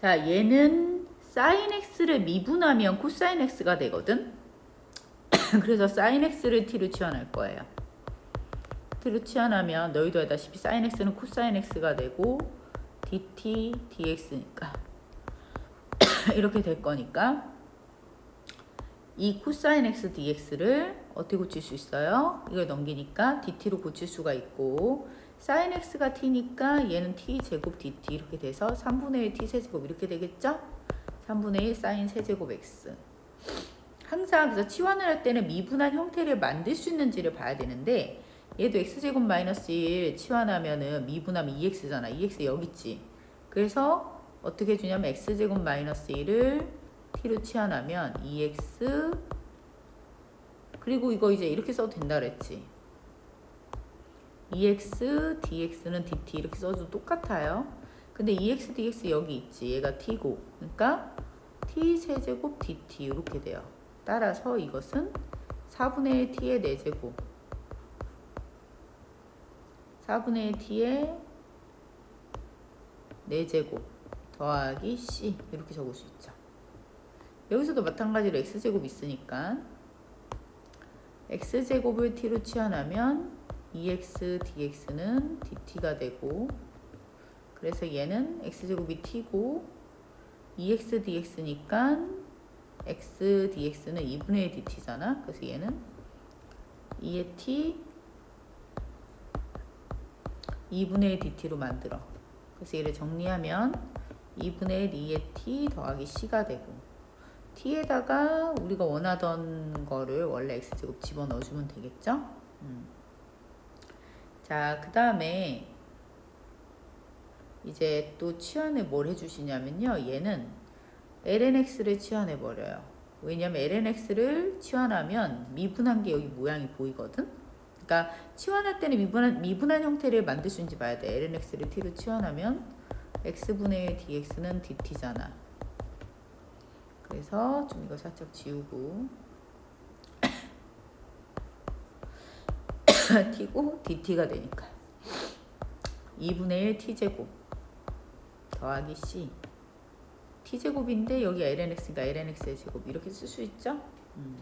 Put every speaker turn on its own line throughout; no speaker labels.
자, 얘는 사인 x를 미분하면 코사인 x가 되거든. 그래서 사인 x를 t로 치환할 거예요. t로 치환하면 너희도 알다시피 사인 x는 코사인 x가 되고 dt dx니까 이렇게 될 거니까 이 코사인 x dx를 어떻게 고칠 수 있어요? 이걸 넘기니까 dt로 고칠 수가 있고 사인 x가 t니까 얘는 t 제곱 dt 이렇게 돼서 3분의 1 t 세제곱 이렇게 되겠죠? 3분의 1 사인 세제곱 x. 항상 그래서 치환을 할 때는 미분한 형태를 만들 수 있는지를 봐야 되는데 얘도 x제곱 마이너스 1 치환하면은 미분하면 2x잖아. 2x 여기 있지. 그래서 어떻게 주냐면 x제곱 마이너스 1을 t로 치환하면 2x 그리고 이거 이제 이렇게 써도 된다 그랬지 2x dx는 dt 이렇게 써도 똑같아요. 근데 2x dx 여기 있지. 얘가 t고. 그러니까 t 세제곱 dt 이렇게 돼요. 따라서 이것은 4분의 1 t의 4제곱. 4분의 1 t의 4제곱 더하기 c 이렇게 적을 수 있죠. 여기서도 마찬가지로 x제곱 있으니까 x제곱을 t로 치환하면 2x dx는 dt가 되고 그래서 얘는 x제곱이 t고 2x dx니까 x dx는 2분의 1 dt잖아. 그래서 얘는 2의 t 2분의 1 dt로 만들어. 그래서 얘를 정리하면 2분의 1 2의 t 더하기 c가 되고 t에다가 우리가 원하던 거를 원래 x제곱 집어넣어주면 되겠죠? 음. 자, 그 다음에 이제 또 치환을 뭘 해주시냐면요. 얘는 lnx를 치환해 버려요. 왜냐면 lnx를 치환하면 미분한 게 여기 모양이 보이거든. 그러니까 치환할 때는 미분한 미분한 형태를 만들 수 있는지 봐야 돼. lnx를 t로 치환하면 x분의 1 dx는 dt잖아. 그래서 좀 이거 살짝 지우고 t고 dt가 되니까 2분의 1 t제곱 더하기 c t제곱인데 여기 lnx가 lnx의 제곱 이렇게 쓸 수 있죠? 음.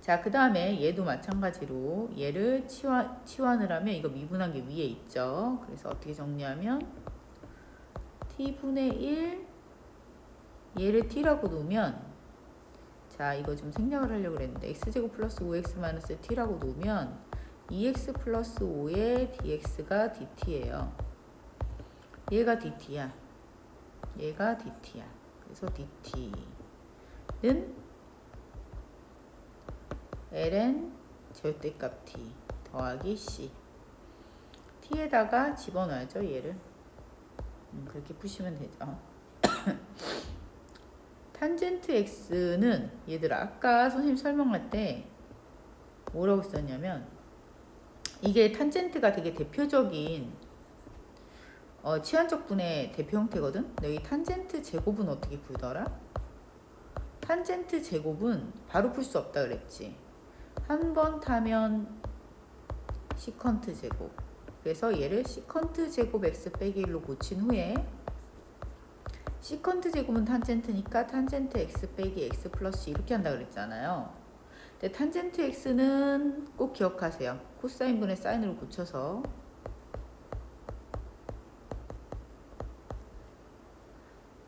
자, 그 다음에 얘도 마찬가지로 얘를 치환, 치환을 하면 이거 미분한 게 위에 있죠. 그래서 어떻게 정리하면 t분의 1 얘를 t라고 놓으면 자 이거 좀 생략을 하려고 그랬는데 x제곱 플러스 5x 마이너스 t라고 놓으면 2x 플러스 5의 dx가 dt예요. 얘가 dt야. 얘가 dt야. 그래서 dt는 ln 절대값 t 더하기 c t에다가 집어넣어야죠 얘를 음, 그렇게 푸시면 되죠 탄젠트 x는 얘들아 아까 선생님 설명할 때 뭐라고 썼냐면 이게 탄젠트가 되게 대표적인 어, 치환적 분의 대표 형태거든. 여기 탄젠트 제곱은 어떻게 풀더라? 탄젠트 제곱은 바로 풀 수 없다 그랬지. 한 번 타면 시컨트 제곱. 그래서 얘를 시컨트 제곱 x 빼기 1로 고친 후에 시컨트 제곱은 탄젠트니까 탄젠트 x 빼기 x 플러스 이렇게 한다 그랬잖아요. 근데 탄젠트 x는 꼭 기억하세요. 코사인 분의 사인으로 고쳐서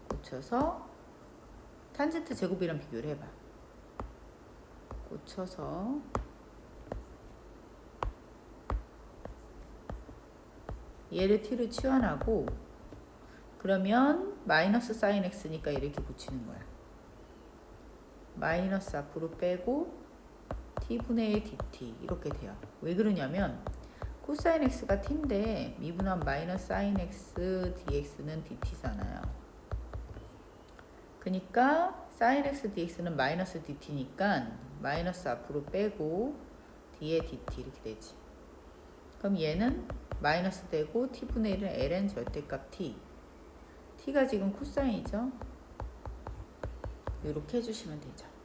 고쳐서 탄젠트 제곱이랑 비교를 해봐. 고쳐서 얘를 t로 치환하고 그러면 마이너스 사인 x니까 이렇게 붙이는 거야. 마이너스 앞으로 빼고 t분의 1 dt 이렇게 돼요. 왜 그러냐면 코사인 x가 t인데 미분한 마이너스 사인 x dx는 dt잖아요. 그러니까 사인 x dx는 마이너스 dt니까 마이너스 앞으로 빼고 d에 dt 이렇게 되지. 그럼 얘는 마이너스 되고 t분의 1은 ln 절대값 t t가 지금 코사인이죠. 이렇게 해주시면 되죠.